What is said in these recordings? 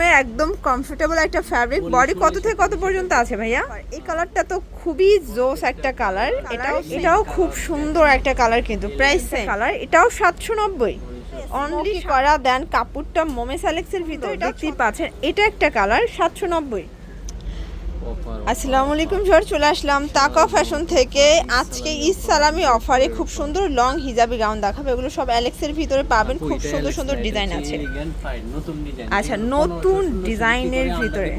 গরমে একদম কমফোর্টেবল একটা ফ্যাব্রিক বডি কত থেকে কত পর্যন্ত আছে ভাইয়া? এই কালারটা তো খুবই জোস একটা কালার এটাও এটাও খুব সুন্দর একটা কালার কিন্তু। প্রাইস কালার এটাও সাতশো নব্বই। অনলি করা দেন কাপড়টা মোমে স্যালেক্সের ভিতর দেখতেই পাচ্ছেন। এটা একটা কালার সাতশো নব্বই। আসসালামু আলাইকুম স্যার চলে আসলাম তাকা ফ্যাশন থেকে। আজকে ঈদ সালামি অফারে খুব সুন্দর লং হিজাবি গাউন দেখাবে। এগুলো সব অ্যালেক্সের ভিতরে পাবেন। খুব সুন্দর সুন্দর ডিজাইন আছে। আচ্ছা, নতুন ডিজাইনের ভিতরে।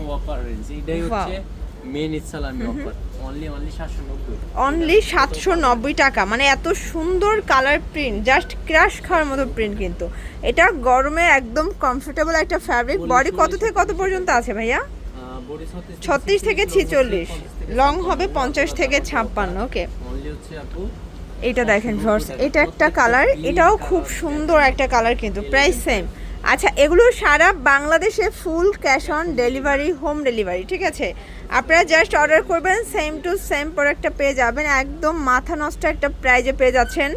অনলি অনলি 790 অনলি সাতশো নব্বই। টাকা। মানে এত সুন্দর কালার প্রিন্ট জাস্ট ক্রাশ খাওয়ার মতো প্রিন্ট কিন্তু। এটা গরমে একদম কমফোর্টেবল একটা ফ্যাব্রিক বডি কত থেকে কত পর্যন্ত আছে ভাইয়া? ছত্রিশ থেকে ছেচল্লিশ। লং হবে পঞ্চাশ থেকে ছাপ্পান্ন ওকে এটা দেখেন ভিউয়ার্স এটা একটা কালার এটাও খুব সুন্দর একটা কালার কিন্তু প্রাইস সেম আচ্ছা এগুলো সারা বাংলাদেশে full cash on delivery, home delivery, ঠিক আছে? আপনারা জাস্ট অর্ডার করবেন সেম টু সেম প্রোডাক্টটা পেয়ে যাবেন। একদম মাথা নষ্ট একটা প্রাইজে পেয়ে যাচ্ছেন।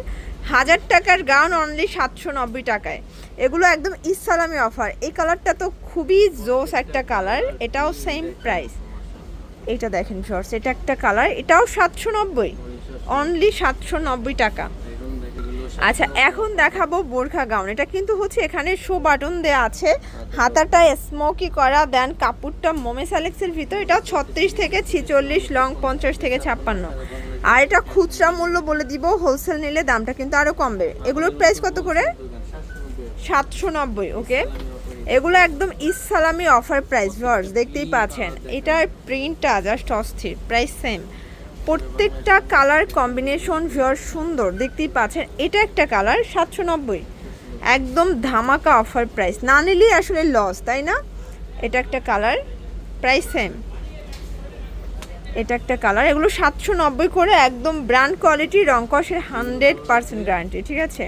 হাজার টাকার গাউন অনলি সাতশো নব্বই টাকায়। এগুলো একদম ইসালামি অফার এই কালারটা তো খুবই জোস একটা কালার এটাও সেম প্রাইস এটা দেখেন ভিউয়ার্স এটা একটা কালার এটাও সাতশো নব্বই। অনলি সাতশো নব্বই টাকা। আচ্ছা। এখন দেখাবো বোরখা গাউন। এটা কিন্তু হচ্ছে এখানে শো বাটন দেওয়া আছে। হাতাটা স্মোকি করা দেন কাপড়টা মোমে স্যালেক্সের ভিতর। এটা ছত্রিশ থেকে ছিচল্লিশ লং পঞ্চাশ থেকে ছাপ্পান্ন। আর এটা খুচরা মূল্য বলে দিব হোলসেল নিলে দামটা কিন্তু আরও কমবে। এগুলোর প্রাইস কত করে? সাতশো নব্বই ওকে এগুলো একদম ইসালামি অফার প্রাইস ভার্স দেখতেই পাচ্ছেন। এটার প্রিন্টটা জাস্ট অস্থির প্রাইস সেম প্রত্যেকটা কালার কম্বিনেশন ভিওর সুন্দর, দেখতেই পাচ্ছেন। এটা একটা কালার, সাতশো নব্বই। একদম ধামাকা অফার প্রাইস। না নিলেই আসলে লস তাই না? এটা একটা কালার প্রাইস সেম এটা একটা কালার, এগুলো সাতশো নব্বই করে একদম ব্র্যান্ড কোয়ালিটি রংকসের হান্ড্রেড পার্সেন্ট গ্যারান্টি ঠিক আছে?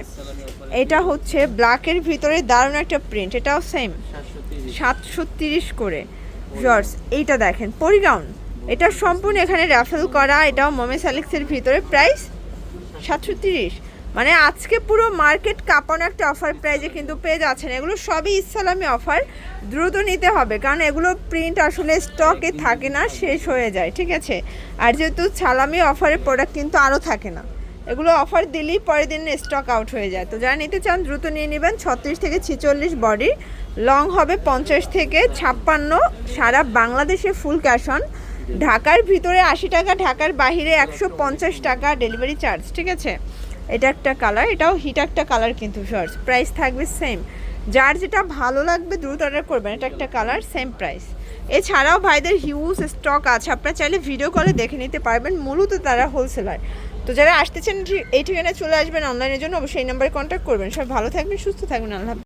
এটা হচ্ছে ব্ল্যাকের ভিতরে দারুণ একটা প্রিন্ট এটাও সেম সাতশো তিরিশ করে। জর্জ এইটা দেখেন, পরিগাউন। এটা সম্পূর্ণ এখানে র্যাফেল করা, এটাও মোমে স্যালেক্সের ভিতরে প্রাইস সাতশো তিরিশ মানে আজকে পুরো মার্কেট কাঁপানো একটা অফার প্রাইজে কিন্তু পেয়ে যাচ্ছেন। এগুলো সবই ইসলামি অফার দ্রুত নিতে হবে। কারণ এগুলো প্রিন্ট আসলে স্টকে থাকে না, শেষ হয়ে যায়, ঠিক আছে? আর যেহেতু সালামি অফারের প্রোডাক্ট কিন্তু আরও থাকে না। এগুলো অফার দিলেই পরের দিন স্টক আউট হয়ে যায়। তো যারা নিতে চান, দ্রুত নিয়ে নেবেন। ছত্রিশ থেকে ছিচল্লিশ বডি লং হবে পঞ্চাশ থেকে ছাপ্পান্ন, সারা বাংলাদেশে ফুল ক্যাশ অন ঢাকার ভিতরে আশি টাকা, ঢাকার বাইরে একশো পঞ্চাশ টাকা ডেলিভারি চার্জ ঠিক আছে? এটা একটা কালার এটাও হিট একটা কালার কিন্তু শর্টস প্রাইস থাকবে সেম যার যেটা ভালো লাগবে দ্রুত অর্ডার করবেন, এটা একটা কালার সেম প্রাইস এছাড়াও ভাইদের হিউজ স্টক আছে, আপনারা চাইলে ভিডিও কলে দেখে নিতে পারবেন, মূলত তারা হোলসেলার তো যারা আসতেছেন এই ঠিকানায় চলে আসবেন অনলাইনের জন্য, অবশ্যই এই নাম্বারে কন্ট্যাক্ট করবেন। সব ভালো থাকবেন, সুস্থ থাকবেন, আল্লাহ।